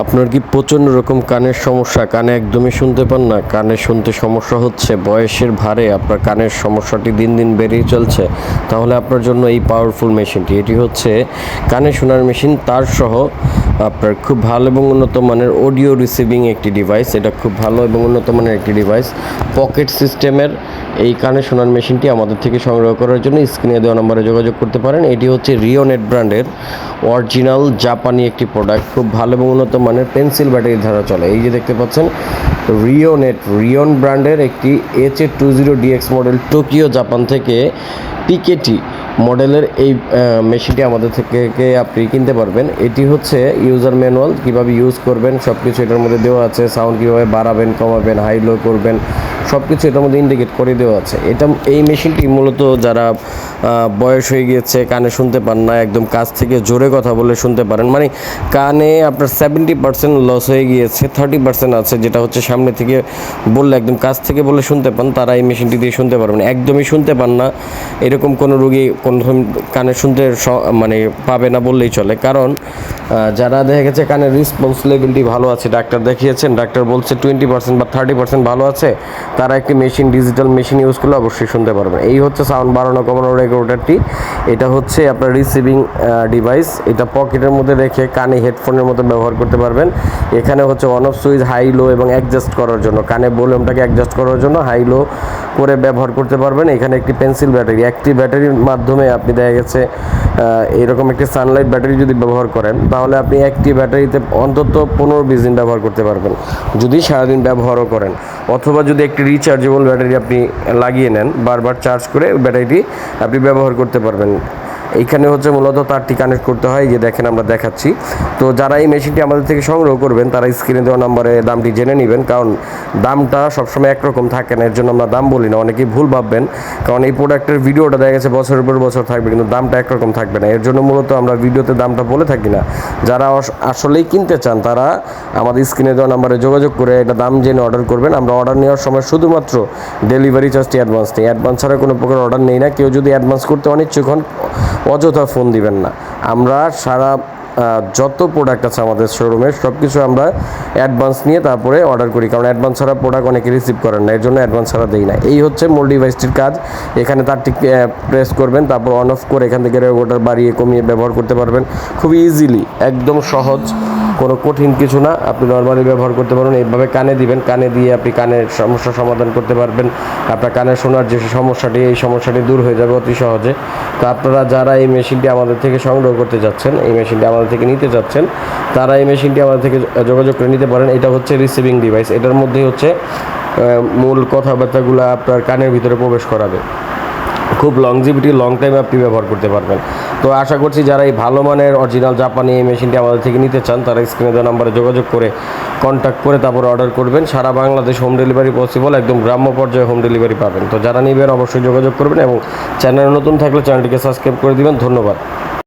আপনার কি প্রচণ্ড রকম কানের সমস্যা? কানে একদমই শুনতে পান না। কানে শুনতে সমস্যা হচ্ছে, বয়সের ভারে আপনার কানের সমস্যাটি দিন দিন বেড়েই চলছে। তাহলে আপনার জন্য এই পাওয়ারফুল মেশিনটি এটি হচ্ছে কানে শোনার মেশিন তার সহ আপনার খুব ভালো এবং উন্নত মানের অডিও রিসিভিং একটি ডিভাইস এটা খুব ভালো এবং উন্নত মানের একটি ডিভাইস পকেট সিস্টেমের এই কানে শোনার মেশিনটি আমাদের থেকে সংগ্রহ করার জন্য স্ক্রিনে দেওয়া নম্বরে যোগাযোগ করতে পারেন। এটি হচ্ছে রিওনেট ব্র্যান্ডের অরিজিনাল জাপানি একটি প্রোডাক্ট খুব ভালো এবং উন্নত মানের পেন্সিল ব্যাটারি ধারা চলে। এই যে দেখতে পাচ্ছেন রিওনেট রিয়ন ব্র্যান্ডের একটি H A two zero DX model Tokyo Japan থেকে পিকেটি মডেলের এই মেশিনটি আমাদের থেকে আপনি কিনতে পারবেন। এটি হচ্ছে ইউজার ম্যানুয়াল কীভাবে ইউজ করবেন সব কিছু এটার মধ্যে দেওয়া আছে। সাউন্ড কীভাবে বাড়াবেন, কমাবেন হাই লো করবেন সব কিছু এটার মধ্যে ইন্ডিকেট করে দেওয়া আছে। এটা, এই মেশিনটি মূলত যারা বয়স হয়ে গিয়েছে, কানে শুনতে পান না, একদম কাছ থেকে জোরে কথা বলে শুনতে পারেন। মানে কানে আপনার সেভেন্টি পার্সেন্ট লস হয়ে গিয়েছে থার্টি পার্সেন্ট আছে, যেটা হচ্ছে সামনে থেকে বললে একদম কাছ থেকে বলে শুনতে পান, তারা এই মেশিনটি দিয়ে শুনতে পারবেন। একদমই শুনতে পান না, এরকম কোনো রুগী কোন কানে শুনতে মানে পাবে না বললেই চলে। কারণ যারা দেখা গেছে কানের রেসপন্স লেভেলটি ভালো আছে, ডাক্তার দেখিয়েছেন, ডাক্তার বলছে টোয়েন্টি পার্সেন্ট বা থার্টি পার্সেন্ট ভালো আছে, তারা একটি মেশিন ডিজিটাল মেশিন ইউজ করলে অবশ্যই শুনতে পারবেন। এই হচ্ছে সাউন্ড বাড়ানো কমানোর রেগুলেটারটি এটা হচ্ছে আপনার রিসিভিং ডিভাইস এটা পকেটের মধ্যে রেখে কানে হেডফোনের মতো ব্যবহার করতে পারবেন। এখানে হচ্ছে on off switch high low এবং অ্যাডজাস্ট করার জন্য, কানে ভলিউমটাকে অ্যাডজাস্ট করার জন্য হাই লো করে ব্যবহার করতে পারবেন। এখানে একটি পেন্সিল ব্যাটারি একটি ব্যাটারির মাধ্যমে আপনি দেখা গেছে এরকম একটি সানলাইট ব্যাটারি যদি ব্যবহার করেন, তাহলে আপনি একটি ব্যাটারিতে অন্তত পনেরো বিশ দিন ব্যবহার করতে পারবেন। যদি সারাদিন ব্যবহারও করেন, অথবা যদি একটি রিচার্জেবল ব্যাটারি আপনি লাগিয়ে নেন, বারবার চার্জ করে ব্যাটারিটি আপনি ব্যবহার করতে পারবেন। এইখানে হচ্ছে মূলত তারটি কানেক্ট করতে হয় যে দেখেন আমরা দেখাচ্ছি। তো যারা এই মেশিনটি আমাদের থেকে সংগ্রহ করবেন, তারা স্ক্রিনে দেওয়া নাম্বারে দামটি জেনে নেবেন, কারণ দামটা সবসময় একরকম থাকে না, এর জন্য আমরা দাম বলি না, অনেকেই ভুল ভাববেন, কারণ এই প্রোডাক্টের ভিডিওটা দেখা গেছে বছরের পর বছর থাকবে, কিন্তু দামটা একরকম থাকবে না, এর জন্য মূলত আমরা ভিডিওতে দামটা বলে থাকি না। যারা আসলেই কিনতে চান, তারা আমাদের স্ক্রিনে দেওয়া নাম্বারে যোগাযোগ করে এটা দাম জেনে অর্ডার করবেন। আমরা অর্ডার নেওয়ার সময় শুধুমাত্র ডেলিভারি চার্জটি অ্যাডভান্স নেই অ্যাডভান্স ছাড়া কোনো প্রকার অর্ডার নেই না, কেউ যদি অ্যাডভান্স করতে অনিচ্ছুক হন অযথা ফোন দিবেন না। আমরা সারা যত প্রোডাক্ট আছে আমাদের শোরুমে সব কিছু আমরা অ্যাডভান্স নিয়ে তারপরে অর্ডার করি। কারণ অ্যাডভান্স ছাড়া প্রোডাক্ট অনেকে রিসিভ করেন না, এর জন্য অ্যাডভান্স ছাড়া দেই না। এই হচ্ছে মূল ডিভাইসটির কাজ। এখানে তার ঠিক প্রেস করবেন, তারপর অন অফ করে এখান থেকে রেগুলেটর বাড়িয়ে কমিয়ে ব্যবহার করতে পারবেন। খুবই ইজিলি একদম সহজ, কোনো কঠিন কিছু না। আপনি নর্মালি ব্যবহার করতে পারবেন, এইভাবে কানে দিবেন। কানে দিয়ে আপনি কানের সমস্যা সমাধান করতে পারবেন। আপনার কানে শোনার যে সমস্যাটি, এই সমস্যাটি দূর হয়ে যাবে অতি সহজে। তো আপনারা যারা এই মেশিনটি আমাদের থেকে সংগ্রহ করতে যাচ্ছেন, এই মেশিনটি আমাদের থেকে নিতে যাচ্ছেন, তারা এই মেশিনটি আমাদের থেকে যোগাযোগ করে নিতে পারেন। এটা হচ্ছে রিসিভিং ডিভাইস এটার মধ্যেই হচ্ছে মূল কথাবার্তাগুলো আপনার কানের ভিতরে প্রবেশ করাবে। খুব লংজিভিটি লং টাইম আপনি ব্যবহার করতে পারবেন। তো আশা করছি যারা এই ভালো মানের অরিজিনাল জাপানি এই মেশিনটি আমাদের থেকে নিতে চান, তারা স্ক্রিনে দেওয়া নাম্বারে যোগাযোগ করে কন্ট্যাক্ট করে তারপর অর্ডার করবেন। সারা বাংলাদেশ হোম ডেলিভারি পসিবল একদম গ্রাম্য পর্যায়ে হোম ডেলিভারি পাবেন। তো যারা নেবেন অবশ্যই যোগাযোগ করবেন এবং চ্যানেল নতুন থাকলে চ্যানেলটিকে সাবস্ক্রাইব করে দিবেন। ধন্যবাদ।